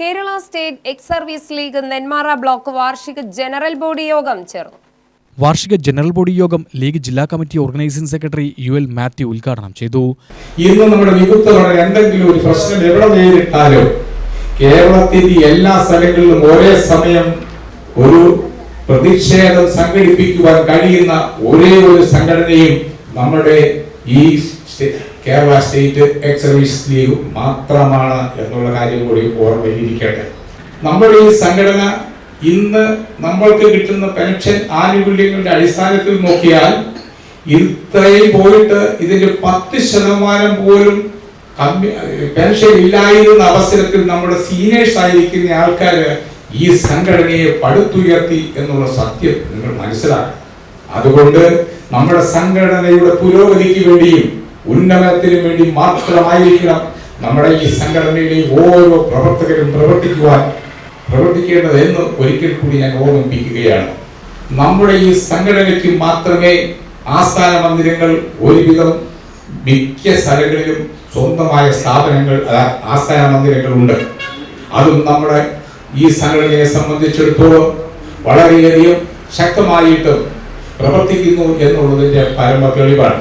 Kerala state ex service league Nenmara block വാർഷിക general body യോഗം ചേർന്നു. വാർഷിക ജനറൽ ബോഡി യോഗം ലീഗ് ജില്ലാ committee organising secretary U L Mathew ഉദ്ഘാടനം ചെയ്തു. ഇന്ന് നമ്മുടെ വിമുക്തരുടെ എന്തെങ്കിലും ഒരു പ്രശ്നം എവിടെ നേരിട്ടാലും കേരളത്തിൽ എല്ലാ സ്ഥലങ്ങളിലും ഒരേ സമയം ഒരു പ്രതിഷേധം സംഘടിപ്പിക്കുവാൻ കഴിയുന്ന ഒരേ ഒരു സംഘടനയും നമ്മുടെ ഈ Kerala state ex service league മാത്രമാണ് എന്നുള്ള കാര്യം കൂടി ഓർമ്മയിരിക്കട്ടെ നമ്മുടെ ഈ സംഘടന ഇന്ന് നമ്മൾക്ക് കിട്ടുന്ന പെൻഷൻ ആനുകൂല്യങ്ങളുടെ അടിസ്ഥാനത്തിൽ നോക്കിയാൽ ഇത്രയും പോയിട്ട് ഇതിന്റെ പത്ത് ശതമാനം പോലും പെൻഷൻ ഇല്ലായിരുന്ന അവസരത്തിൽ നമ്മുടെ സീനിയേഴ്സ് ആയിരിക്കുന്ന ആൾക്കാര് ഈ സംഘടനയെ പടുത്തുയർത്തി എന്നുള്ള സത്യം നിങ്ങൾ മനസ്സിലാക്കണം. അതുകൊണ്ട് നമ്മുടെ സംഘടനയുടെ പുരോഗതിക്ക് വേണ്ടിയും ഉന്നമനത്തിനും വേണ്ടി മാത്രമായിരിക്കണം നമ്മുടെ ഈ സംഘടനയിലെ ഓരോ പ്രവർത്തകരും പ്രവർത്തിക്കുവാൻ പ്രവർത്തിക്കേണ്ടത് എന്ന് ഒരിക്കൽ കൂടി ഞാൻ ഓർമ്മിപ്പിക്കുകയാണ്. നമ്മുടെ ഈ സംഘടനയ്ക്ക് മാത്രമേ ആസ്ഥാന മന്ദിരങ്ങൾ ഒരുവിധം മിക്ക സ്ഥലങ്ങളിലും സ്വന്തമായ സ്ഥാപനങ്ങൾ ആസ്ഥാന മന്ദിരങ്ങൾ ഉണ്ട് അതും നമ്മുടെ ഈ സംഘടനയെ സംബന്ധിച്ചിടത്തോളം വളരെയധികം ശക്തമായിട്ട് പ്രവർത്തിക്കുന്നു എന്നുള്ളതിന്റെ പരമ തെളിവാണ്.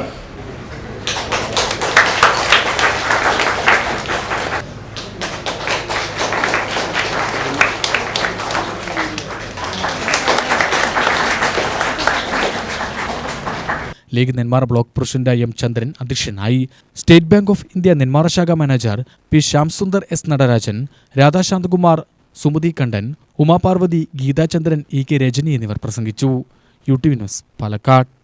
League Nenmara block president M Chandran അധ്യക്ഷനായി. State Bank of India Nenmara ശാഖ manager P Shyamsundar S Natarajan Radhashanthakumar Sumathi Kandan Umaparvathi Geethachandran E K Rajani എന്നിവർ പ്രസംഗിച്ചു. U T news Palakkad.